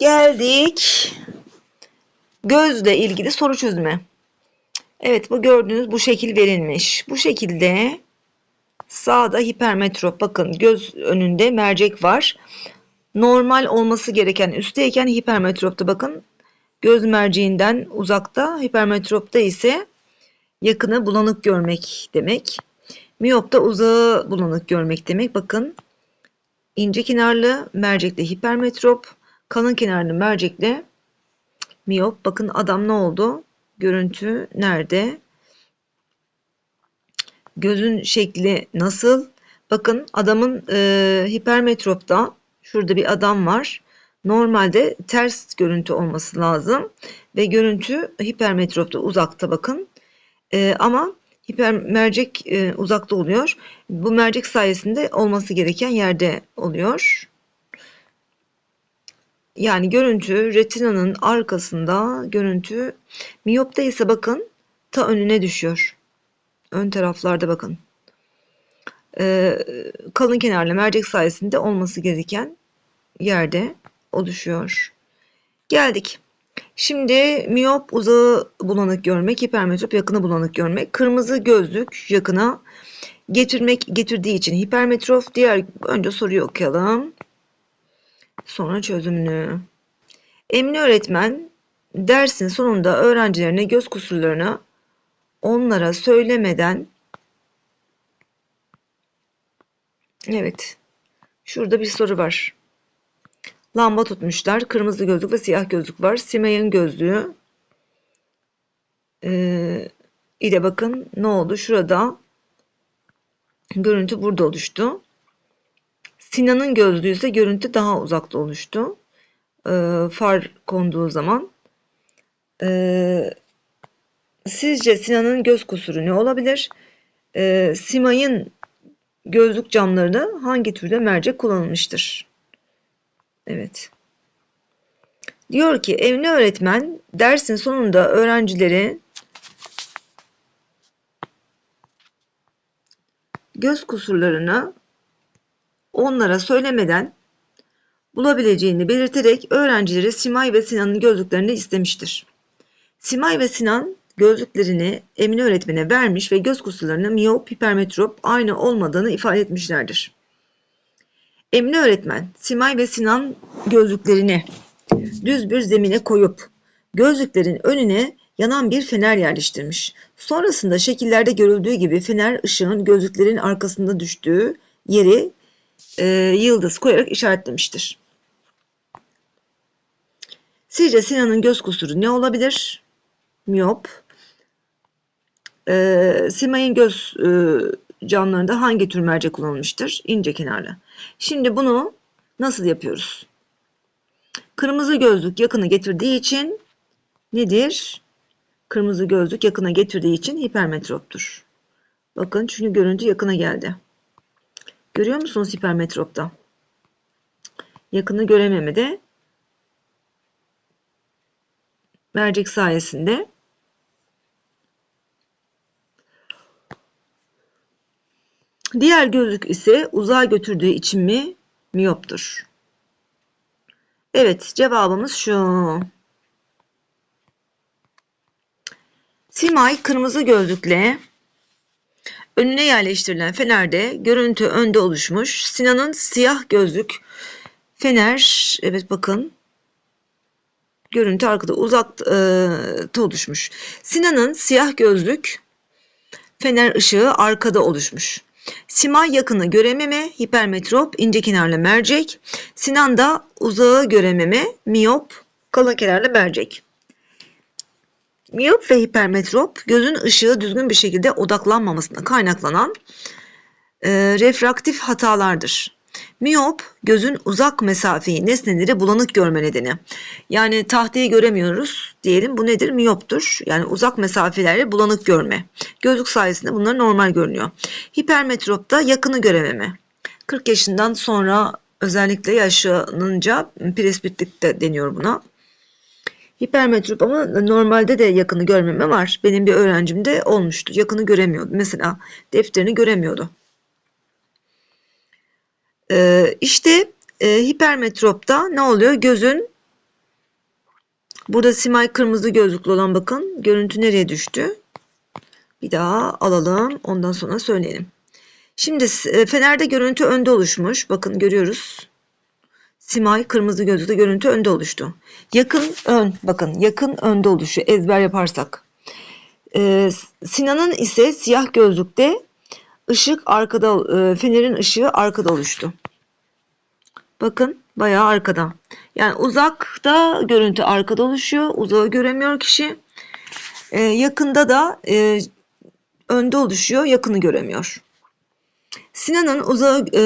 Geldik gözle ilgili soru çözüme. Evet bu gördüğünüz bu şekil verilmiş. Bu şekilde sağda hipermetrop bakın göz önünde mercek var. Normal olması gereken üstteyken hipermetropta bakın göz merceğinden uzakta hipermetropta ise yakını bulanık görmek demek. Miyopta uzağı bulanık görmek demek. Bakın ince kenarlı mercekle hipermetrop, kalın kenarlı mercekle miyop. Bakın adam ne oldu? Görüntü nerede? Gözün şekli nasıl? Bakın adamın e, hipermetropta şurada bir adam var. Normalde ters görüntü olması lazım ve görüntü hipermetropta uzakta bakın. E, ama hiper mercek e, uzakta oluyor. Bu mercek sayesinde olması gereken yerde oluyor. Yani görüntü retinanın arkasında görüntü miyopta ise bakın ta önüne düşüyor. Ön taraflarda bakın. Ee, kalın kenarlı mercek sayesinde olması gereken yerde oluşuyor. Geldik. Şimdi miyop uzağı bulanık görmek, hipermetrop yakını bulanık görmek. Kırmızı gözlük yakına getirmek getirdiği için hipermetrop. Diğer önce soruyu okuyalım. Sonra çözümünü. Emine öğretmen dersin sonunda öğrencilerine göz kusurlarını onlara söylemeden Evet. Şurada bir soru var. Lamba tutmuşlar. Kırmızı gözlük ve siyah gözlük var. Simay'ın gözlüğü ee, ile bakın ne oldu? Şurada görüntü burada oluştu. Sinan'ın gözlüğü ise görüntü daha uzakta oluştu. Ee, far konduğu zaman. Ee, sizce Sinan'ın göz kusuru ne olabilir? Ee, Simay'ın gözlük camlarında hangi türde mercek kullanılmıştır? Evet. Diyor ki Evni öğretmen dersin sonunda öğrencileri göz kusurlarını onlara söylemeden bulabileceğini belirterek öğrencileri Simay ve Sinan'ın gözlüklerini istemiştir. Simay ve Sinan gözlüklerini Emine öğretmene vermiş ve göz kusurlarının miyop, hipermetrop aynı olmadığını ifade etmişlerdir. Emine öğretmen Simay ve Sinan gözlüklerini düz bir zemine koyup gözlüklerin önüne yanan bir fener yerleştirmiş. Sonrasında şekillerde görüldüğü gibi fener ışığın gözlüklerin arkasında düştüğü yeri e, yıldız koyarak işaretlemiştir. Sizce Sinan'ın göz kusuru ne olabilir? Miyop. E, Simay'ın göz e, camlarında hangi tür mercek kullanılmıştır? İnce kenarlı. Şimdi bunu nasıl yapıyoruz? Kırmızı gözlük yakını getirdiği için nedir? Kırmızı gözlük yakına getirdiği için hipermetroptur. Bakın çünkü görüntü yakına geldi. Görüyor musunuz hipermetropta? Yakını görememede mercek sayesinde Diğer gözlük ise uzağa götürdüğü için mi miyoptur? Evet cevabımız şu. Simay kırmızı gözlükle önüne yerleştirilen fenerde görüntü önde oluşmuş. Sinan'ın siyah gözlük fener evet bakın görüntü arkada uzakta oluşmuş. Sinan'ın siyah gözlük fener ışığı arkada oluşmuş. Simay yakını görememe, hipermetrop, ince kenarlı mercek. Sinan da uzağı görememe, miyop, kalın kenarlı mercek. Miyop ve hipermetrop gözün ışığı düzgün bir şekilde odaklanmamasına kaynaklanan e, refraktif hatalardır. Miyop gözün uzak mesafeyi nesneleri bulanık görme nedeni. Yani tahtayı göremiyoruz diyelim bu nedir? Miyoptur. Yani uzak mesafeleri bulanık görme. Gözlük sayesinde bunlar normal görünüyor. Hipermetropta yakını görememe. 40 yaşından sonra özellikle yaşlanınca presbitlik de deniyor buna. Hipermetrop ama normalde de yakını görmeme var. Benim bir öğrencimde olmuştu. Yakını göremiyordu. Mesela defterini göremiyordu. Ee, işte e, hipermetropta ne oluyor? Gözün Burada Simay kırmızı gözlüklü olan bakın. Görüntü nereye düştü? Bir daha alalım. Ondan sonra söyleyelim. Şimdi e, Fener'de görüntü önde oluşmuş. Bakın görüyoruz. Simay kırmızı gözlüklü görüntü önde oluştu. Yakın ön. Bakın yakın önde oluşuyor. Ezber yaparsak. Ee, Sinan'ın ise siyah gözlükte ışık arkada, e, fenerin ışığı arkada oluştu. Bakın bayağı arkada. Yani uzakta görüntü arkada oluşuyor. Uzağı göremiyor kişi. Ee, yakında da e, önde oluşuyor. Yakını göremiyor. Sinan'ın uzağı, e,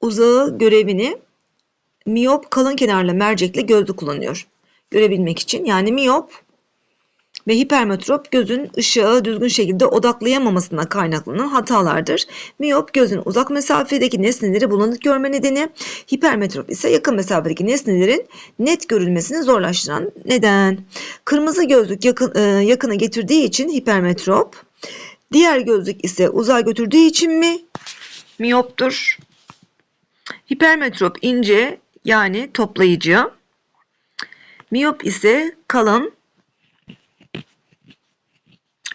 uzağı görevini miyop kalın kenarlı mercekli gözlük kullanıyor. Görebilmek için. Yani miyop ve hipermetrop gözün ışığı düzgün şekilde odaklayamamasına kaynaklanan hatalardır. Miyop gözün uzak mesafedeki nesneleri bulanık görme nedeni, hipermetrop ise yakın mesafedeki nesnelerin net görülmesini zorlaştıran neden. Kırmızı gözlük yakın, e, yakına getirdiği için hipermetrop, diğer gözlük ise uzağa götürdüğü için mi miyoptur. Hipermetrop ince yani toplayıcı, miyop ise kalın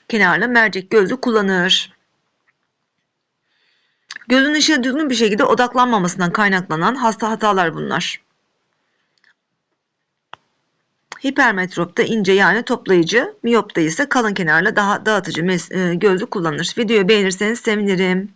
kenarlı mercek gözlük kullanır. Gözün ışığı düzgün bir şekilde odaklanmamasından kaynaklanan hasta hatalar bunlar. Hipermetropta ince yani toplayıcı, miyopta ise kalın kenarlı daha dağıtıcı e, gözlük kullanır. Videoyu beğenirseniz sevinirim.